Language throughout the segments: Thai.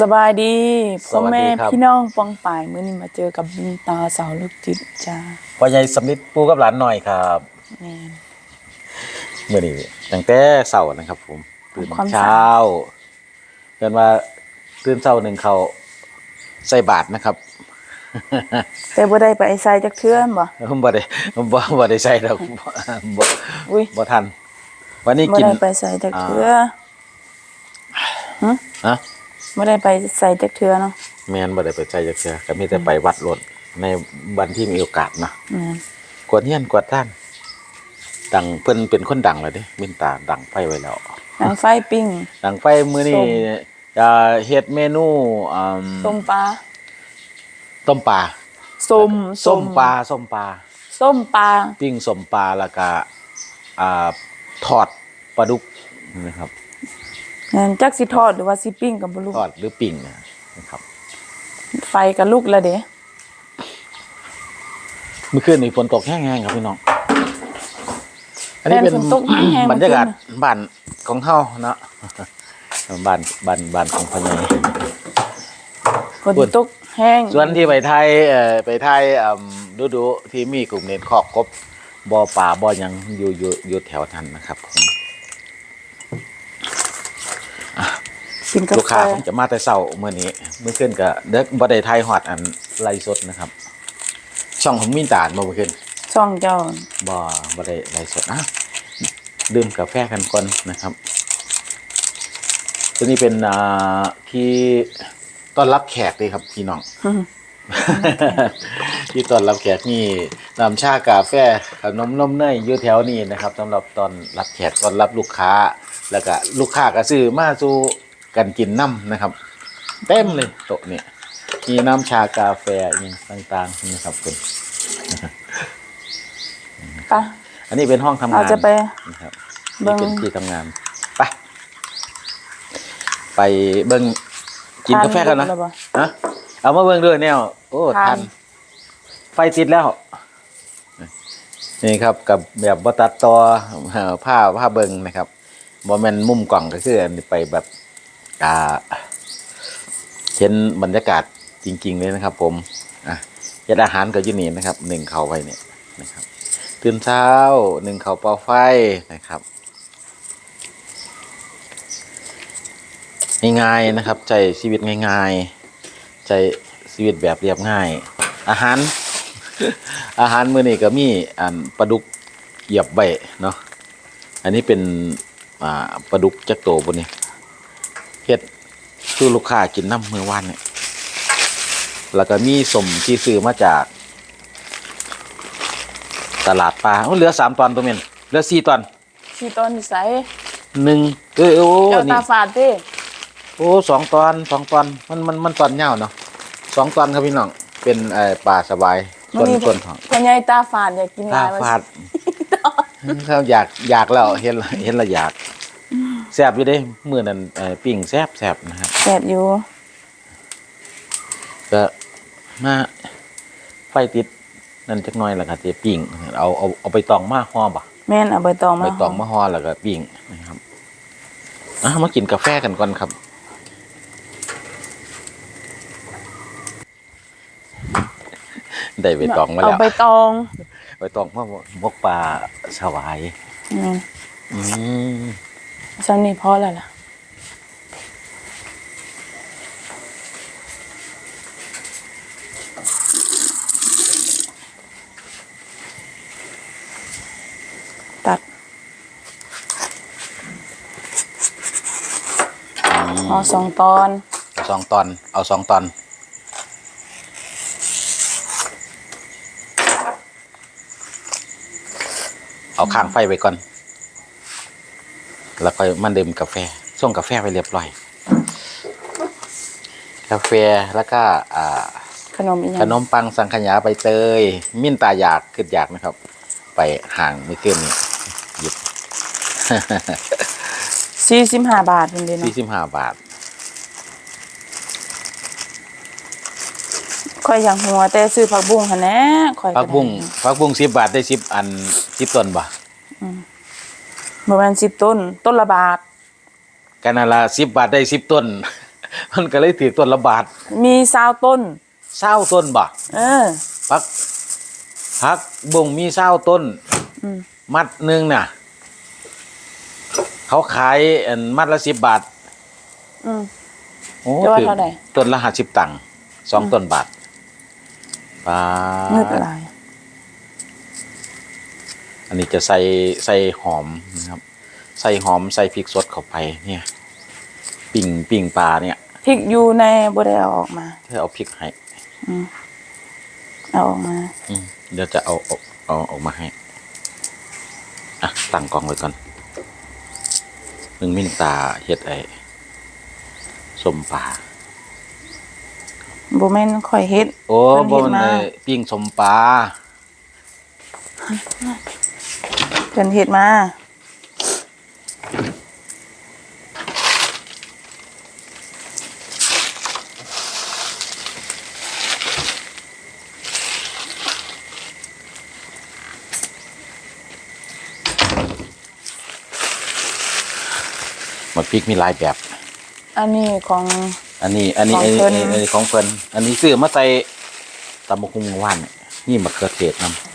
สบายดีสพ่อวัสดีแม่ครับพี่น้องปองป่ายมื้อนี้มาเจอกับบินตาสาวลูกจิตจ้าพ่อใหญ่สำลิดปูกับหลานหน่อยครับแม่นเมื่อนี้ตั้งแต่เช้านะครับผมตื่นความเช้าเกินว่าตื่นเช้าหนึ่งเขาใส่บาทนะครับ แต่บ่ได้ไปใส่จักเทื่อบ่ผมบ่ได้ผมบ่บ่ได้ใส่ดอกบ่บ่อุ้ยบ่ทันวันนี้บ่กินได้ไปใส่จักเทื่อหึอะบ่ได้ไปใส่จักเทื่อเนาะแม่นบ่ได้ไปใส่จักเทื่อก็มีแต่ไปวัดรถในวันที่มีโอกาสนะแม่นกวดเฮียนกวดท่านดังเพิ่นเป็นคนดังแล้วเด้มินตาดังไฟไว้แล้ว หนังไฟปิ้ง ดังไฟมื้อนี้ส้ม จะเฮ็ดเมนูอืมส้มปลาต้มปลาส้มส้มปลาส้มปลาส้มปลาปิ้งส้มปลาแล้วก็อ่าทอดปลาดุกนะครับ แม่นจักสิทอดหรือว่าสิปิ้งก็บ่รู้ทอดหรือปิ้งนะครับ ไฟก็ลุกแล้วเด้เมื่อคืนนี้ฝนตกแห้งๆครับพี่น้อง อันนี้แม่เป็นฝนตกแห้งๆบรรยากาศเมื่อคืนน่ะบ้านของเฮาเนาะบ้านบ้านบ้านของพ่อใหญ่ฝนตกแห้ง ส่วนที่ไปไทยเอ่อไปไทยอ่ำดูดูๆที่มีกลุ่มเน้นคอกกบบ่อป่าบ่อหยังอยู่อยู่อยู่แถวนั้นนะครับผม กินกาลูกแฟค้าผมจะมาแต่เช้าเมื่อนี้เมื่อคืนก็เด็กบ่ได้ไทยฮอดอันไลฟ์สดนะครับ ช่องของมินตาลบ่เมื่อคืนช่องเจ้าบ่บ่ได้ไลฟ์สดอะดื่มกาแฟกันก่อนนะครับ ตัวนี้เป็นอ่าที่ต้อนรับแขกเลยครับพี่น้อง ที่ต้อนรับแขกนี่นำชากาแฟขนมนมเนยอยู่แถวนี้นะครับสำหรับตอนรับแขกต้อนรับลูกค้า แล้วก็ลูกค้าก็ซื้อมาสู่ กันกินน้ำนะครับ เต็มเลยโต๊ะนี่มีน้ำชากาแฟอย่างต่างๆนะครับคุณปะอันนี้เป็นห้องทำเรางานจะไปนะครับเบิ่นี่งเป็นที่ทำงาน ไป ไปเบิ้งกินกาแฟกันนะทานแล้วบ่ฮะเอามาเบิ้งด้วยแนวโอ้ทานทัน ไฟติดแล้ว นี่ครับกับแบบบตัดต่อเอ่อผ้าผ้าเบิงนะครับบอแมนมุมกล่องก็คืออันนี้ไปแบบ อ่าเห็นบรรยากาศจริง ๆ เลยนะครับ ผมอะเฮ็ดอาหารก็อยู่นี่นะครับหนึ่งเขาไว้เนี่ยนะครับ ตื่นเช้าหนึ่งเขาเป่าไฟนะครับง่ายๆนะครับใจชีวิตง่ายๆ ใจชีวิตแบบเรียบง่าย อาหาร อาหารมื้อนี้ก็มีอันปลาดุกเหยียบใบเนาะอันนี้เป็นอ่าปลาดุกจักโตบนนี้ เฮ็ดคือลูกค้ากินน้ำมื้อวานเนี่ยแล้วก็มีสมที่ซื้อมาจากตลาดปลาโอ้เหลือสามตอนตัวเมนเหลือสี่ตอนที่ต้นใสหนึ่งเอยโอ้เจ้านี่ตาฝาดเด้โอ้สองตอนสองตอนมันมันมันตอนเงาวเนาะสองตอนครับพี่น้องเป็นเอ่อปลาสบายส่วนนี้ส่วนของพ่อใหญ่ตาฝาดอยากกินหตาลายว่าฟาดเขาอยากอยากแล้วเห็นแล้วเห็นแล้วอยาก แซ่บอยู่เด้มื้อนั้นเอ่อปิ้งแซ่บแซ่บนะครับแซ่บอยู่ ก็มาไฟติดนั่นจักหน่อยแล้วก็จะปิ้งเอาเอาเอาไปตองมาห่อบ่แม่นเอาใบตองมาไปตองมาห่อแล้วก็ปิ้งนะครับอะมากินกาแฟกันก่อนครับ ได้ใบตองมาเอาแล้วใบตองใบตองมามกปลาสวายแม่นอืม ฉันนี่พอแล้วล่ะตัดเอาสองตอนเอาสองตอน เอาสองตอน เอาข้างไฟไว้ก่อน แล้วค่อยมันดื่มกาแฟส่งกาแฟไปเรียบร้อย กาแฟแล้วก็อ่าขนมอีกอขย่างนมปังสังขยาใบเตย มิ้นตาอยากขึ้นอยากนะครับ ไปห่างไม่เกินนี่หยิบ สี่สิบห้าบาทเป็นเดียวสี่เนาะสิบห้าบาทค่อยอยากหัวแต่ซื้อผักบุ้งค่ะแน่ค่อยพักบุ้งพักบุ้งสิบบาทได้สิบอันสิบต้นบ่ ประมาณสิบต้น ต้นละบาทกันนาละสิบบาทได้สิบต้น มันก็เลยถือต้นละบาท มีซาวต้นเศร้าต้นบ่เออพักพักบ่งมีเศร้าต้น อืมมัดหนึ่งน่ะ เขาขายอันมัดละสิบบาท อืม โอ้จะว่าถือเท่าไหร่ ต้นละห้าสิบตังค์สองต้นบาทปาเงือกอะไร อันนี้จะใส่ใส่หอมนะครับ ใส่หอมใส่พริกสดเข้าไปเนี่ยปิ่งปิ่งปลาเนี่ยพริกอยู่ในบ่ได้เอาออกมาเธอเอาพริกให้อืมเอาออกมาอืมเดี๋ยวจะเอาเอาเอาออกมาให้อะตั้งกล่องไว้ก่อนหนึ่งมินตาเฮ็ดไอ้สมปลาบ่แม่นข่อยเฮ็ด โอ้เพิ่นบ่เฮ็ดมันมา ไอ้ปิ้งสมปลาเพิ่นเฮ็ดมาหมดพริกมีหลายแบบ อันนี้ของ อันนี้อันนี้ของอันนี้เพิ่นอันนี้ อันนี้ของเพิ่นอันนี้ซื้อมาใส่ตำบักหุ่งว่านเนี่ยนี่มะเขือเทศนำ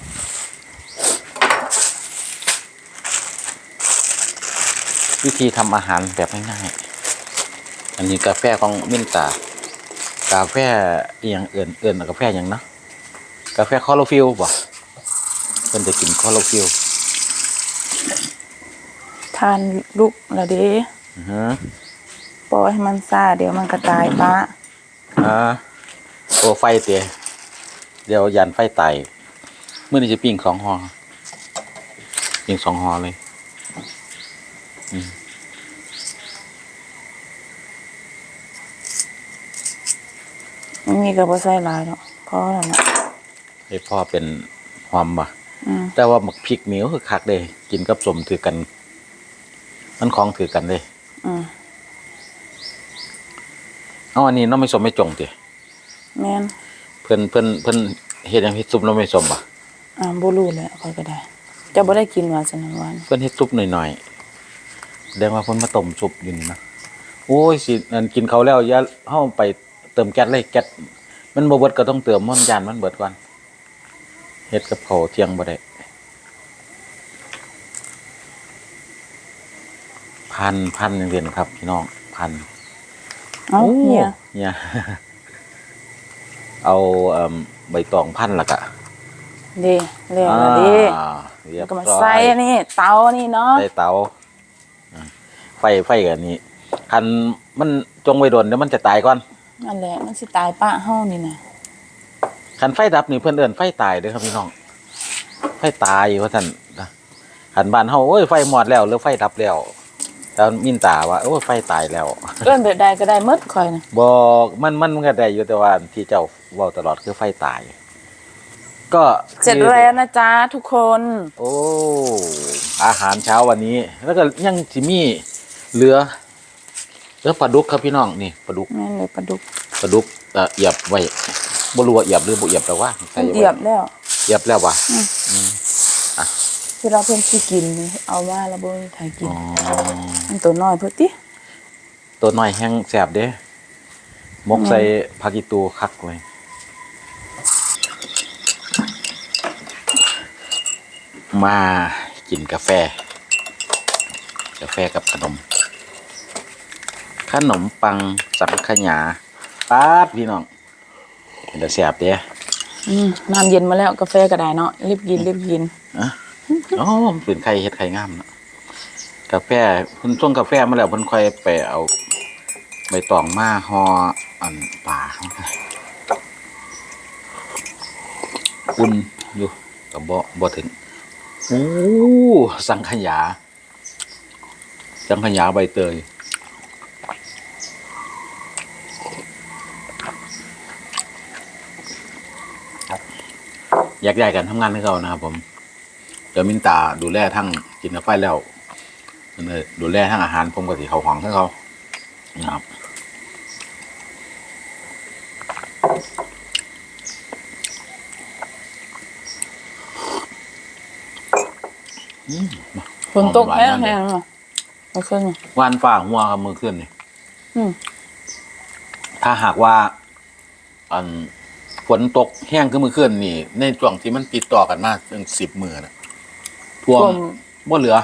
วิธีทำอาหารแบบง่ายๆอันนี้กาแฟของมินตากาแฟอหย่างเอื่นเอื่นกาแฟอย่างเนาะกาแฟคอโลฟิลบ่เพิ่นจะกินคอโลฟิลทานลูกละเด้อือฮะปล่อยให้มันซ่าเดี๋ยวมันก็ตายปะอ่าโอ้ไฟเตะเดี๋ยวยันไฟไตเมื่อนี้จะปิ้งสองหอปิ้งสองหอเลย อันนี้ก็บ่ใส่หลายดอกพอแล้วนะให้พ่อเป็นหอมบ่อืมแต่ว่าหมักพริกเหนียวคือคักเด้กินกับสมถือกัน มันของถือกันเด้อืมเอาอันนี้น้องไม่สมไม่จงติแม่นเพิ่นเพิ่นเพิ่นเฮ็ดหยังเฮ็ดซุปน้องไม่สมบ่อ่าบ่รู้แหล้วข่อยก็ได้เจะบ่ได้กินว่าซั่นนั้นวันเพิ่นเฮ็ดซุปหน่อยๆ แสดงว่าเพิ่นมาต้มซุปอยู่นี่นะโอ้ยสิอันกินเขาวแล้วอย่าเฮาไปเติมแก๊สเลยแก๊สมันบ่เบิดก็ต้องเติมมันยานมันเบิดก่อนเฮ็ดกับเขาวเที่ยงบ่ได้พันพันอย่างเด่นครับพี่น้องพันเอ้าเฮียเนี่ย เอาเอิ่มใบตองพันและกะเด้แล้วละเด้อ่าเรียบก็มาร้อยใส่อันนี้เตานี่เนาะใส่เตาอ่า ไฟไฟกันนี้คันมันจงไว้โดนเดี๋ยวมันจะตายก่อนนั่นแหละมันสิตายปะเฮานี่น่ะคันไฟดับนี่เพื่อนเอินไฟตายเด้อครับพี่น้องไฟตายว่าท่านนะคันบ้านเฮาโอ้ยไฟหมดแล้วหรือไฟดับแล้วแต่มินตาว่าโอ้ยไฟตายแล้วเอิ้นแบบใดก็ได้หมดข่อยน่ะบอกมันมันก็ได้อยู่แต่ว่าที่เจ้าเว้าตลอดคือไฟตาย ก็เสร็จแล้วนะจ๊ะทุกคน โอ้อาหารเช้าวันนี้ แล้วก็ยังจิมี เหลือเหลือปลาดุกครับพี่น้องนี่ปลาดุกแม่นเลยปลาดุกปลาดุกเอ่อเหยียบไว้บ่รู้ว่าเหยียบหรือบ่เหยียบแต่ว่าใส่มันไว้เหยียบแล้วเหยียบแล้วว่ะเวลาเพิ่นสิกินนี่เอามาแล้วบ่มีใครกินอ๋อมันตัวน้อยเพิ่นติตัวน้อยแห้งแสบเด้มกใส่ผักอีตูคักไว้มากินกาแฟ กาแฟกับขนม ขนมปังสังขยาปาดพี่น้องเป็นแต่แสบเด้อืมน้ำเย็นมาแล้วกาแฟก็ได้เนาะรีบกินรีบกินอะอ๋อมันเป็นไข่เฮ็ดไข่งามเนาะกาแฟเพิ่นส่งกาแฟมาแล้วเพิ่นค่อยไปเอาใบตองมาห่ออันป่าอุ่นอยู่ก็บ่บ่ถึงโอ้สังขยา สังขยาใบเตย แยกย้ายกันทำงานให้เขานะครับ ผมเดี๋ยวมินตาดูแลทั้งกินกาแฟแล้วมันเลยดูแลทั้งอาหารผมก็สิเขาของให้เขานะครับอืมฝนตกหอมหวานแห้งมากเลยแห้งเนาะเอาขึ้นมาวานฝ่าหัวครับมือขึ้นนี่อืมถ้าหากว่า อัน ฝนตกแห้งขึ้นมือขึ้นนี่ ในช่วงที่มันติดต่อกันมาถึงสิบมือนะท่วมท่วม บ่เหลือ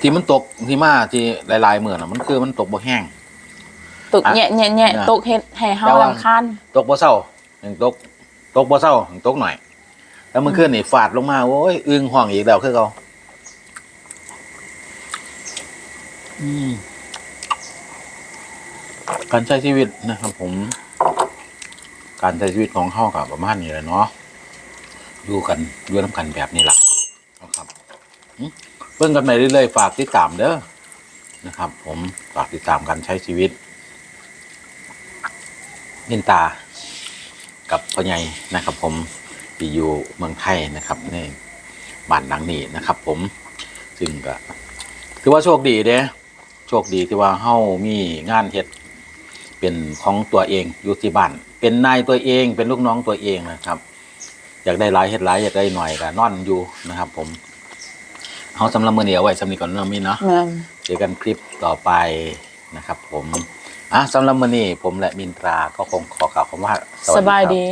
ที่มันตกที่มาที่หลายๆมือน่ะ มันคือมันตกบ่แห้ง ตกแง่แง่แง่อะตกเฮ็ดให้เฮาแต่ว่ารำคาญ ตกบ่เศร้ายังตก ตกบ่เศร้ายังตกหน่อย แล้วมันขึ้นนี่ฟาดลงมาโอ้ยอึ้งห้องอีกแล้วคือเขาอืมการใช้ชีวิตนะครับผม การใช้ชีวิตของเฮากับประมาณนี้แหละเนาะอยู่กันอยู่น้ำกันแบบนี้ละนะครับเพิ่งกันไปเรื่อยๆฝากติดตามเด้อนะครับ ผมฝากติดตามการใช้ชีวิตมินตากับพ่อใหญ่นะครับ ผมที่อยู่เมืองไทยนะครับในบ้านหลังนี้นะครับ ผมซึ่งก็ถือว่าโชคดีเด้โชคดีที่ว่าเฮามีงานเฮ็ด เป็นของตัวเองอยู่ที่บ้านเป็นนายตัวเองเป็นลูกน้องตัวเองนะครับ อยากได้หลายเฮ็ดหลายอยากได้หน่อยก็นอนอยู่นะครับ ผมเฮาสำหรับมื้อนี้เอาไว้สำนี้ก่อนเนาะมินเนาะแม่นเจอกันคลิปต่อไปนะครับ ผมอะสำหรับมื้อนี้ผมและมินตราก็คงขอกล่าวคำว่าสบายครับดี